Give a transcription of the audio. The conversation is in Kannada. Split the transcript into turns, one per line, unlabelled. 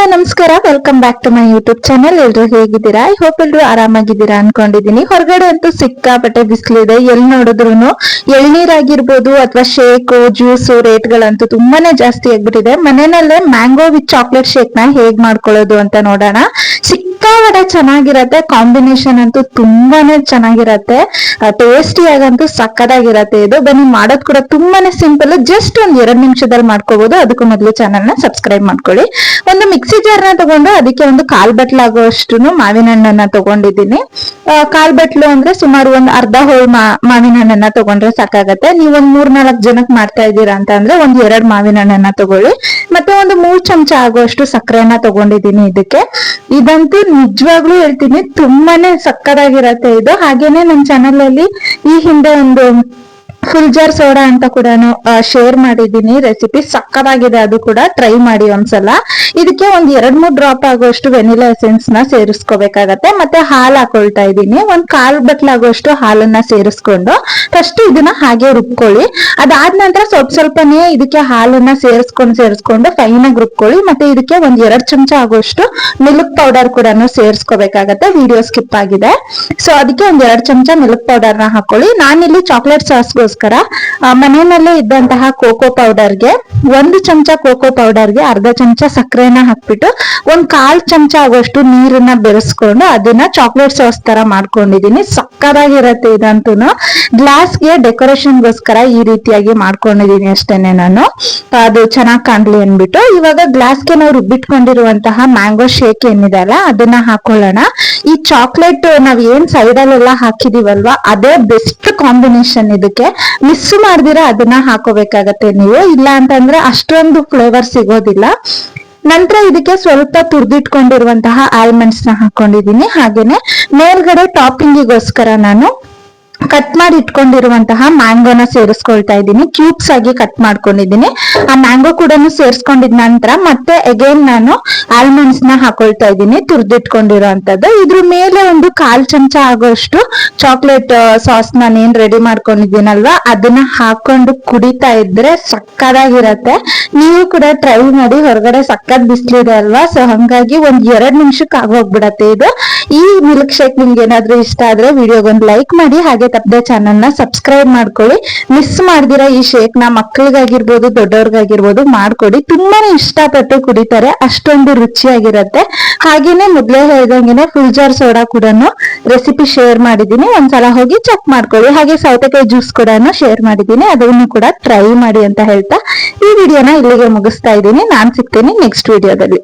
ಹಲೋ, ನಮಸ್ಕಾರ. Welcome back to my YouTube channel ಎಲ್ರು ಹೇಗಿದ್ದೀರಾ? ಐ ಹೋಪ್ ಎಲ್ರು ಆರಾಮಾಗಿದ್ದೀರಾ ಅನ್ಕೊಂಡಿದೀನಿ ಹೊರಗಡೆ ಅಂತೂ ಸಿಕ್ಕಾಪಟ್ಟೆ ಬಿಸಿಲಿದೆ. ಎಲ್ಲಿ ನೋಡಿದ್ರು ಎಳ್ನೀರಾಗಿರ್ಬೋದು ಅಥವಾ ಶೇಕು, ಜ್ಯೂಸು ರೇಟ್ಗಳಂತೂ ತುಂಬಾನೇ ಜಾಸ್ತಿ ಆಗ್ಬಿಟ್ಟಿದೆ. ಮನೆಯಲ್ಲೇ ಮ್ಯಾಂಗೋ ವಿತ್ ಚಾಕ್ಲೇಟ್ ಶೇಕ್ನ ಹೇಗ್ ಮಾಡ್ಕೊಳ್ಳೋದು ಅಂತ ನೋಡೋಣ. ಸಿಕ್ಕಾಪಟ್ಟೆ ಚೆನ್ನಾಗಿರತ್ತೆ ಕಾಂಬಿನೇಷನ್ ಅಂತೂ ತುಂಬಾನೇ ಚೆನ್ನಾಗಿರತ್ತೆ ಟೇಸ್ಟಿ ಆಗಂತೂ ಸಕ್ಕದಾಗಿರತ್ತೆ ಇದು ಬನ್ನಿ ಮಾಡೋದ್ ಕೂಡ ತುಂಬಾನೇ ಸಿಂಪಲ್ ಜಸ್ಟ್ ಒಂದ್ ಎರಡ್ ನಿಮಿಷದಲ್ಲಿ ಮಾಡ್ಕೋಬಹುದು ಅದಕ್ಕೂ ಮೊದಲು ಚಾನಲ್ನ ಸಬ್ಸ್ಕ್ರೈಬ್ ಮಾಡ್ಕೊಳ್ಳಿ. ಒಂದು ಮಿಕ್ಸಿ ಜಾರ್ನ ತಗೊಂಡು ಅದಕ್ಕೆ ಒಂದು ಕಾಲ್ ಬಟ್ಲು ಆಗುವಷ್ಟು ಮಾವಿನ ಹಣ್ಣನ್ನ ತಗೊಂಡಿದ್ದೀನಿ. ಕಾಲ್ ಬಟ್ಲು ಅಂದ್ರೆ ಸುಮಾರು ಒಂದ್ ಅರ್ಧ ಹೋಳ್ ಮಾವಿನ ಹಣ್ಣನ್ನ ತಗೊಂಡ್ರೆ ಸಾಕಾಗತ್ತೆ. ನೀವ್ ಒಂದ್ ಮೂರ್ ನಾಲ್ಕ್ ಜನಕ್ ಮಾಡ್ತಾ ಇದ್ದೀರಾ ಅಂತ ಅಂದ್ರೆ ಒಂದ್ ಎರಡ್ ಮಾವಿನ ಹಣ್ಣನ್ನ ತಗೊಳ್ಳಿ. ಮತ್ತೆ ಒಂದು ಮೂರ್ ಚಮಚ ಆಗುವಷ್ಟು ಸಕ್ಕರೆನ ತಗೊಂಡಿದ್ದೀನಿ ಇದಕ್ಕೆ. ಇದಂತೂ ನಿಜವಾಗ್ಲೂ ಹೇಳ್ತೀನಿ, ತುಂಬಾನೇ ಸಕ್ಕದಾಗಿರತ್ತೆ ಇದು. ಹಾಗೇನೆ ನನ್ನ ಚಾನಲ್ ಅಲ್ಲಿ ಈ ಹಿಂದೆ ಒಂದು ಫುಲ್ ಜಾರ್ ಸೋಡಾ ಅಂತ ಕೂಡ ಶೇರ್ ಮಾಡಿದ್ದೀನಿ. ರೆಸಿಪಿ ಸಕ್ಕದಾಗಿದೆ ಅದು ಕೂಡ ಟ್ರೈ ಮಾಡಿ ಒಂದ್ಸಲ. ಇದಕ್ಕೆ ಒಂದ್ ಎರಡ್ ಮೂರ್ ಡ್ರಾಪ್ ಆಗುವಷ್ಟು ವೆನಿಲಾ ಎಸೆನ್ಸ್ನ ಸೇರಿಸ್ಕೋಬೇಕಾಗತ್ತೆ. ಮತ್ತೆ ಹಾಲು ಹಾಕೊಳ್ತಾ ಇದ್ದೀನಿ. ಒಂದ್ ಕಾಲ್ ಬಟ್ಲ್ ಆಗುವಷ್ಟು ಹಾಲನ್ನ ಸೇರಿಸ್ಕೊಂಡು ಫಸ್ಟ್ ಇದನ್ನ ಹಾಗೆ ರುಬ್ಕೊಳ್ಳಿ. ಅದಾದ ನಂತರ ಸ್ವಲ್ಪ ಸ್ವಲ್ಪನೇ ಇದಕ್ಕೆ ಹಾಲನ್ನ ಸೇರಿಸ್ಕೊಂಡು ಸೇರಿಸ್ಕೊಂಡು ಫೈನ್ ಆಗಿ ರುಬ್ಕೊಳ್ಳಿ. ಮತ್ತೆ ಇದಕ್ಕೆ ಒಂದ್ ಎರಡ್ ಚಮಚ ಆಗುವಷ್ಟು ಮಿಲ್ಕ್ ಪೌಡರ್ ಕೂಡ ಸೇರಿಸ್ಕೋಬೇಕಾಗತ್ತೆ. ವಿಡಿಯೋ ಸ್ಕಿಪ್ ಆಗಿದೆ. ಸೊ ಅದಕ್ಕೆ ಒಂದ್ ಎರಡ್ ಚಮಚ ಮಿಲ್ಕ್ ಪೌಡರ್ನ ಹಾಕೊಳ್ಳಿ. ನಾನಿಲ್ಲಿ ಚಾಕ್ಲೇಟ್ ಸಾಸ್ಗೋಸ್ಕರ ಮನೆಯಲ್ಲೇ ಇದ್ದಂತಹ ಕೋಕೋ ಪೌಡರ್ಗೆ ಒಂದು ಚಮಚ ಕೋಕೋ ಪೌಡರ್ಗೆ ಅರ್ಧ ಚಮಚ ಸಕ್ಕರೆನ ಹಾಕ್ಬಿಟ್ಟು, ಒಂದ್ ಕಾಲ್ ಚಮಚ ಆಗುವಷ್ಟು ನೀರನ್ನ ಬೆರೆಸ್ಕೊಂಡು ಅದನ್ನ ಚಾಕ್ಲೇಟ್ ಸಾಸ್ ತರ ಮಾಡ್ಕೊಂಡಿದೀನಿ. ಸಕ್ಕದಾಗಿರತ್ತೆ ಇದಂತೂ ಗ್ಲಾಸ್ಗೆ ಡೆಕೋರೇಷನ್ಗೋಸ್ಕರ ಈ ರೀತಿಯಾಗಿ ಮಾಡ್ಕೊಂಡಿದೀನಿ ಅಷ್ಟೇನೆ ನಾನು. ಅದು ಚೆನ್ನಾಗ್ ಕಾಣ್ಲಿ ಅನ್ಬಿಟ್ಟು ಇವಾಗ ಗ್ಲಾಸ್ಗೆ ನಾವು ರುಬ್ಬಿಟ್ಕೊಂಡಿರುವಂತಹ ಮ್ಯಾಂಗೋ ಶೇಕ್ ಏನಿದೆ ಅಲ್ಲ, ಅದನ್ನ ಹಾಕೊಳ್ಳೋಣ. ಈ ಚಾಕ್ಲೇಟ್ ನಾವ್ ಏನ್ ಸೈಡ್ ಅಲ್ಲೆಲ್ಲ ಹಾಕಿದೀವಲ್ವಾ, ಅದೇ ಬೆಸ್ಟ್ ಕಾಂಬಿನೇಷನ್ ಇದಕ್ಕೆ. ಮಿಸ್ ಮಾಡ್ದಿರಾ, ಅದನ್ನ ಹಾಕೋಬೇಕಾಗತ್ತೆ ನೀವು. ಇಲ್ಲ ಅಂತಂದ್ರೆ ಅಷ್ಟೊಂದು ಫ್ಲೇವರ್ ಸಿಗೋದಿಲ್ಲ. ನಂತರ ಇದಕ್ಕೆ ಸ್ವಲ್ಪ ತುರ್ದಿಟ್ಕೊಂಡಿರುವಂತಹ ಆಲ್ಮಂಡ್ಸ್ನ ಹಾಕೊಂಡಿದೀನಿ ಹಾಗೇನೆ ಮೇಲ್ಗಡೆ ಟಾಪಿಂಗಿಗೋಸ್ಕರ ನಾನು ಕಟ್ ಮಾಡಿ ಇಟ್ಕೊಂಡಿರುವಂತಹ ಮ್ಯಾಂಗೋನ ಸೇರಿಸ್ಕೊಳ್ತಾ ಇದ್ದೀನಿ. ಕ್ಯೂಬ್ಸ್ ಆಗಿ ಕಟ್ ಮಾಡ್ಕೊಂಡಿದ್ದೀನಿ. ಆ ಮ್ಯಾಂಗೋ ಕೂಡ ಸೇರಿಸ್ಕೊಂಡಿದ ನಂತರ ಮತ್ತೆ ಅಗೇನ್ ನಾನು ಆಲ್ಮಂಡ್ಸ್ನ ಹಾಕೊಳ್ತಾ ಇದ್ದೀನಿ, ತುರ್ದಿಟ್ಕೊಂಡಿರುವಂತದ್ದು. ಇದ್ರ ಮೇಲೆ ಒಂದು ಕಾಲ್ ಚಮಚ ಆಗೋಷ್ಟು ಚಾಕ್ಲೇಟ್ ಸಾಸ್ ನಾನು ಏನ್ ರೆಡಿ ಮಾಡ್ಕೊಂಡಿದ್ದೀನಲ್ವಾ, ಅದನ್ನ ಹಾಕೊಂಡು ಕುಡಿತಾ ಇದ್ರೆ ಸಕ್ಕದಾಗಿರತ್ತೆ. ನೀವು ಕೂಡ ಟ್ರೈ ಮಾಡಿ ಹೊರಗಡೆ ಸಕ್ಕತ್ ಬಿಸಿಲಿದೆ ಅಲ್ವಾ ಸೊ ಹಂಗಾಗಿ ಒಂದ್ ಎರಡ್ ನಿಮಿಷಕ್ಕೆ ಆಗೋಗ್ಬಿಡತ್ತೆ ಇದು. ಈ ಮಿಲ್ಕ್ ಶೇಕ್ ನಿಮ್ಗೆ ಏನಾದ್ರೂ ಇಷ್ಟ ಆದ್ರೆ ವಿಡಿಯೋಗೊಂದು ಲೈಕ್ ಮಾಡಿ, ಹಾಗೆ ತಪ್ಪದೆ ಚಾನಲ್ನ ಸಬ್ಸ್ಕ್ರೈಬ್ ಮಾಡ್ಕೊಳ್ಳಿ. ಮಿಸ್ ಮಾಡ್ದಿರಾ ಈ ಶೇಕ್ನ ಮಕ್ಕಳಿಗಾಗಿರ್ಬೋದು ದೊಡ್ಡವ್ರಿಗಾಗಿರ್ಬೋದು ಮಾಡ್ಕೊಡಿ. ತುಂಬಾನೇ ಇಷ್ಟಪಟ್ಟು ಕುಡಿತಾರೆ, ಅಷ್ಟೊಂದು ರುಚಿಯಾಗಿರತ್ತೆ. ಹಾಗೇನೆ ಮೊದ್ಲೇ ಹೇಳ್ದಂಗೆನೆ ಫುಲ್ ಜಾರ್ ಸೋಡಾ ಕೂಡ ರೆಸಿಪಿ ಶೇರ್ ಮಾಡಿದೀನಿ ಒಂದ್ಸಲ ಹೋಗಿ ಚೆಕ್ ಮಾಡ್ಕೊಳ್ಳಿ. ಹಾಗೆ ಸೌತೆಕಾಯಿ ಜ್ಯೂಸ್ ಕೂಡ ಶೇರ್ ಮಾಡಿದೀನಿ ಅದನ್ನು ಕೂಡ ಟ್ರೈ ಮಾಡಿ ಅಂತ ಹೇಳ್ತಾ ಈ ವಿಡಿಯೋನ ಇಲ್ಲಿಗೆ ಮುಗಿಸ್ತಾ ಇದ್ದೀನಿ. ನಾನ್ ಸಿಗ್ತೀನಿ ನೆಕ್ಸ್ಟ್ ವಿಡಿಯೋದಲ್ಲಿ